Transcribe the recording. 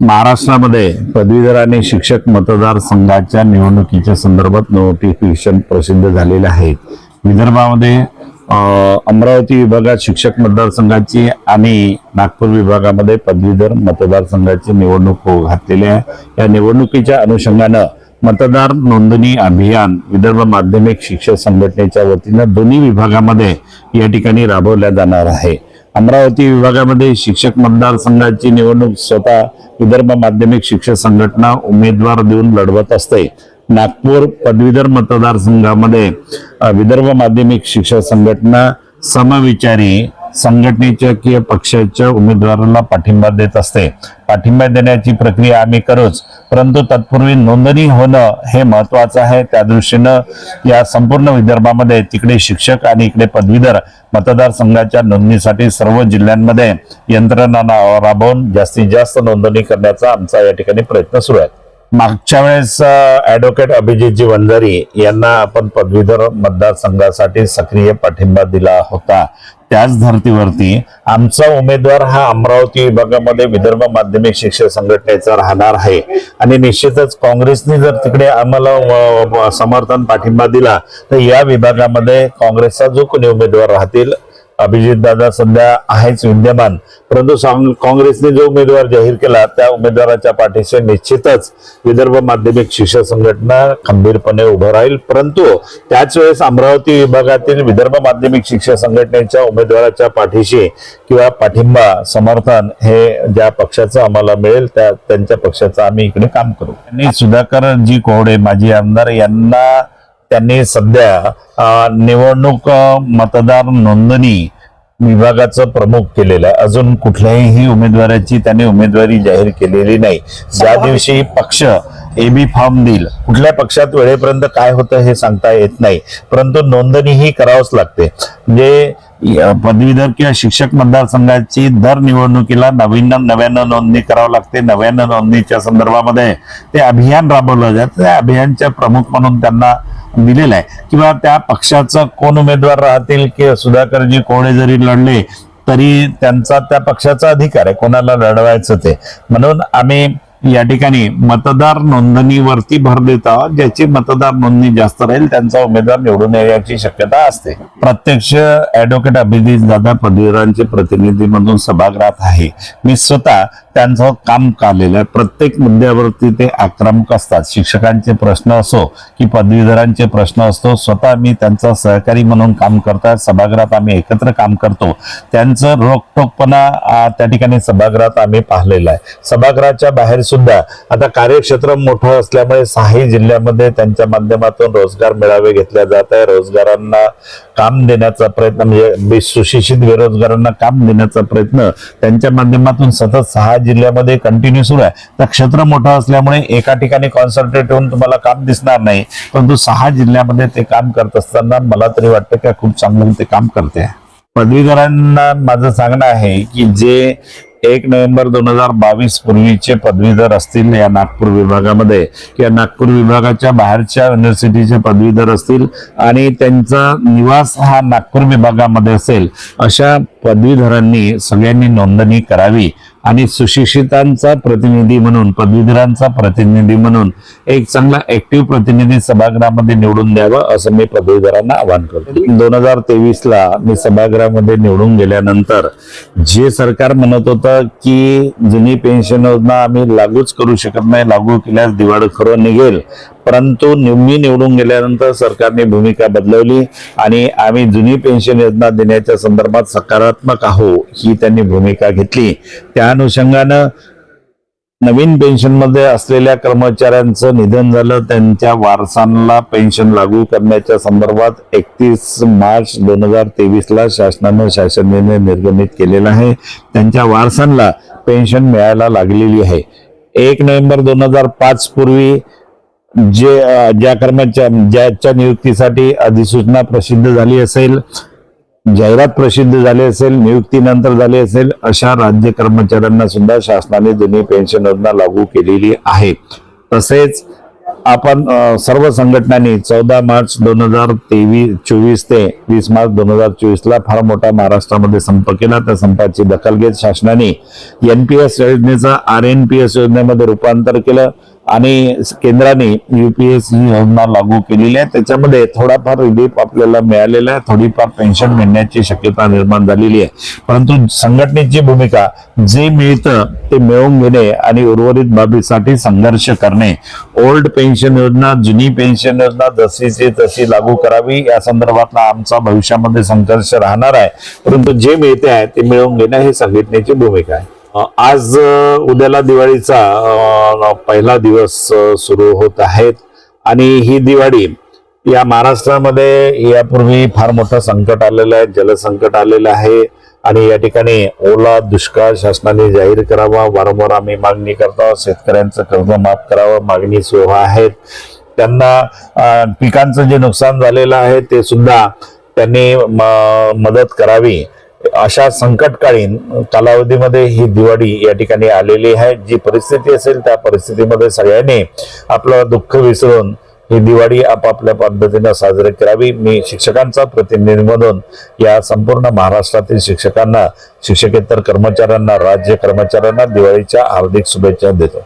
महाराष्ट्रामध्ये पदवीधर आणि शिक्षक मतदारसंघाच्या निवडणुकीच्या संदर्भात नोटिफिकेशन प्रसिद्ध झालेले आहे विदर्भामध्ये अमरावती विभागात शिक्षक मतदारसंघाची आणि नागपूर विभागामध्ये पदवीधर मतदारसंघाची निवडणूक होऊ घातलेली आहे. या निवडणुकीच्या अनुषंगानं मतदार नोंदणी अभियान विदर्भ माध्यमिक शिक्षक संघटनेच्या वतीनं दोन्ही विभागामध्ये या ठिकाणी राबवल्या जाणार आहे. अमरावती विभागामध्ये शिक्षक मतदारसंघाची निवडणूक स्वतः विदर्भ माध्यमिक शिक्षक संघटना उमेदवार देऊन लढवत असते. नागपूर पदवीधर मतदारसंघामध्ये विदर्भ माध्यमिक शिक्षक संघटना समविचारी संघटनेच्या किंवा पक्षाच्या उमेदवाराला पाठिंबा देत असते. पाठिंबा देण्याची प्रक्रिया आम्ही करूच परंतु तत्पूर्वी नोंदणी होणं हे महत्वाचं आहे. त्या दृष्टीनं या संपूर्ण विदर्भामध्ये तिकडे शिक्षक आणि इकडे पदवीधर मतदारसंघाच्या नोंदणीसाठी सर्व जिल्ह्यांमध्ये यंत्रणा राबवून जास्तीत जास्त नोंदणी करण्याचा आमचा या ठिकाणी प्रयत्न सुरू आहे. मागच्या वेळेस ऍडव्होकेट अभिजितजी वंजारी यांना आपण पदवीधर मतदारसंघासाठी सक्रिय पाठिंबा दिला होता. त्याच धर्तीवरती आमचा उमेदवार हा अमरावती विभागामध्ये विदर्भ माध्यमिक शिक्षक संघटनेचा राहणार आहे. आणि निश्चितच काँग्रेसने जर तिकडे आम्हाला समर्थन पाठिंबा दिला तर या विभागामध्ये काँग्रेसचा जो कोणी उमेदवार राहतील अभिजित दादा सध्या आहेच विद्यमान. परंतु काँग्रेसने जो उमेदवार जाहीर केला त्या उमेदवाराच्या पाठीशी निश्चितच विदर्भ माध्यमिक शिक्षक संघटना खंबीरपणे उभं राहील. परंतु त्याच वेळेस अमरावती विभागातील विदर्भ माध्यमिक शिक्षक संघटनेच्या उमेदवाराच्या पाठीशी किंवा पाठिंबा समर्थन हे ज्या पक्षाचं आम्हाला मिळेल त्या त्यांच्या पक्षाचं आम्ही इकडे काम करू. आणि सुधाकर जी कोहडे माजी आमदार यांना त्यांनी सध्या निवडणूक मतदार नोंदणी विभागाचं प्रमुख केलेलं आहे. अजून कुठल्याही उमेदवाराची त्यांनी उमेदवारी जाहीर केलेली नाही. ज्या दिवशी पक्ष एबी फॉर्म देईल कुठल्या पक्षात वेळेपर्यंत काय होतं हे सांगता येत नाही. परंतु नोंदणी ही करावंच लागते. म्हणजे पदवीधर किंवा शिक्षक मतदारसंघाची दर निवडणुकीला नवीन नव्यानं नोंदणी करावं लागते. नव्यानं नोंदणीच्या संदर्भामध्ये ते अभियान राबवलं जातं. त्या अभियानच्या प्रमुख म्हणून त्यांना दिलेलं आहे. किंवा त्या पक्षाचं कोण उमेदवार राहतील की सुधाकरजी कोणे जरी लढले तरी त्यांचा त्या पक्षाचा अधिकार आहे. कोणाला लढवायचं ते. म्हणून आम्ही या ठिकाणी मतदार नोंदणीवरती भर देता ज्याची मतदार नोंदणी जास्त राहील त्यांचा उमेदवार निवडून येण्याची शक्यता असते. प्रत्यक्ष ऍडव्होकेट अभिजित दादा पदवीधरांचे प्रतिनिधी म्हणून सभागृहात आहे. मी स्वतः त्यांचं काम काढलेलं आहे. प्रत्येक मुद्द्यावरती ते आक्रमक असतात. शिक्षकांचे प्रश्न असो की पदवीधरांचे प्रश्न असतो स्वतः मी त्यांचा सहकारी म्हणून काम करतात सभागृहात आम्ही एकत्र काम करतो. त्यांचं रोखटोकपणा त्या ठिकाणी सभागृहात आम्ही पाहिलेलं आहे. सभागृहाच्या बाहेर सुद्धा. आता कार्यक्षेत्र मोठं असल्यामुळे सहाही जिल्ह्यामध्ये त्यांच्या माध्यमातून रोजगार मेळावे घेतले जात आहे. रोजगारांना काम देण्याचा प्रयत्न म्हणजे सुशिक्षित बेरोजगारांना काम देण्याचा प्रयत्न त्यांच्या माध्यमातून सतत सहा जिल्ह्यामध्ये कंटिन्यू सुरू आहे. तर क्षेत्र मोठं असल्यामुळे एका ठिकाणी कॉन्सन्ट्रेट होऊन तुम्हाला काम दिसणार नाही. परंतु सहा जिल्ह्यामध्ये ते काम करत असताना मला तरी वाटतं की खूप चांगलं ते काम करते. पदवीधरांना माझं सांगणं आहे की जे एक नोव्हेंबर दोन हजार बावीस पूर्वीचे पदवीधर असतील या नागपूर विभागामध्ये. किंवा नागपूर विभागाच्या बाहेरच्या युनिव्हर्सिटीचे पदवीधर असतील आणि त्यांचा निवास हा नागपूर विभागामध्ये असेल. अशा पदवीधरांनी सगळ्यांनी नोंदणी करावी. आणि सुशिक्षितांचा प्रतिनिधी म्हणून पदवीधरांचा प्रतिनिधी म्हणून एक चांगला ऍक्टिव्ह प्रतिनिधी सभागृहामध्ये निवडून द्यावं असं मी पदवीधरांना आवाहन करतो. दोन हजार तेवीस ला मी सभागृहामध्ये निवडून गेल्यानंतर जे सरकार म्हणत होतं की जुनी पेन्शन योजना आम्ही लागूच करू शकत नाही लागू केल्यास दिवाळखोर निघेल परंतु निम्मी निवडून गेल्यानंतर सरकारने भूमिका बदलवली आणि आम्ही जुनी पेन्शन योजना देण्याच्या संदर्भात सकारात्मक आहो ही त्यांनी भूमिका घेतली. त्या अनुषंगानं नवीन पेन्शनमध्ये असलेल्या कर्मचाऱ्यांचं निधन झालं. त्यांच्या वारसांना पेन्शन लागू करण्याच्या संदर्भात एकतीस मार्च दोन हजार तेवीसला शासनानं शासन निर्णय निर्गमित केलेला आहे. त्यांच्या वारसांना पेन्शन मिळायला लागलेली आहे. एक नोव्हेंबर दोन हजार पाच पूर्वी जे ज्या कर्मचारी ज्याच्या नियुक्तीसाठी अधिसूचना प्रसिद्ध झाली असेल जाहिरात प्रसिद्ध झाली असेल नियुक्तीनंतर झाली असेल अशा राज्य कर्मचाऱ्यांना सुद्धा शासनाने जुनी पेन्शन योजना लागू केलेली आहे. तसेच आपण सर्व संघटनांनी चौदा मार्च दोन हजार तेवीस चोवीस ते वीस मार्च दोन हजार चोवीसला फार मोठा महाराष्ट्रामध्ये संप केला. त्या संपाची दखल घेत शासनाने एनपीएस योजनेचा आर एन पी एस योजनेमध्ये रूपांतर केलं. आणि केंद्राने युपीएस ही योजना लागू केलेली आहे. त्याच्यामध्ये थोडाफार रिलीफ आपल्याला मिळालेला आहे. थोडीफार पेन्शन मिळण्याची शक्यता निर्माण झालेली आहे. परंतु संघटनेची भूमिका जे मिळतं ते मिळवून घेणे आणि उर्वरित बाबीसाठी संघर्ष करणे. ओल्ड पेन्शन योजना जुनी पेन्शन योजना जशीची तशी लागू करावी. या संदर्भातला आमचा भविष्यामध्ये संघर्ष राहणार आहे. परंतु जे मिळते आहे ते मिळवून घेणं ही संघटनेची भूमिका आहे. आज उद्याला दिवाळीचा पहिला दिवस सुरू होत आहेत. आणि ही दिवाळी या महाराष्ट्रामध्ये यापूर्वी फार मोठं संकट आलेलं आहे जलसंकट आलेलं आहे. आणि या ठिकाणी ओला दुष्काळ शासनाने जाहीर करावा वारंवार आम्ही मागणी करतो शेतकऱ्यांचं कर्ज माफ करावं मागणी सुरू आहेत. त्यांना पिकांचं जे नुकसान झालेलं आहे ते सुद्धा त्यांनी म- मदत करावी. अशा संकटकालीन कालावधीमध्ये ही दिवाळी या ठिकाणी आलेली आहे. जी परिस्थिती असेल त्या परिस्थितीमध्ये सगळ्यांनी आपलं दुःख विसरून ही दिवाळी आपापल्या पद्धतीनं साजरी करावी. मी शिक्षकांचा प्रतिनिधी म्हणून या संपूर्ण महाराष्ट्रातील शिक्षकांना शिक्षकेतर कर्मचाऱ्यांना राज्य कर्मचाऱ्यांना दिवाळीच्या हार्दिक शुभेच्छा देतो.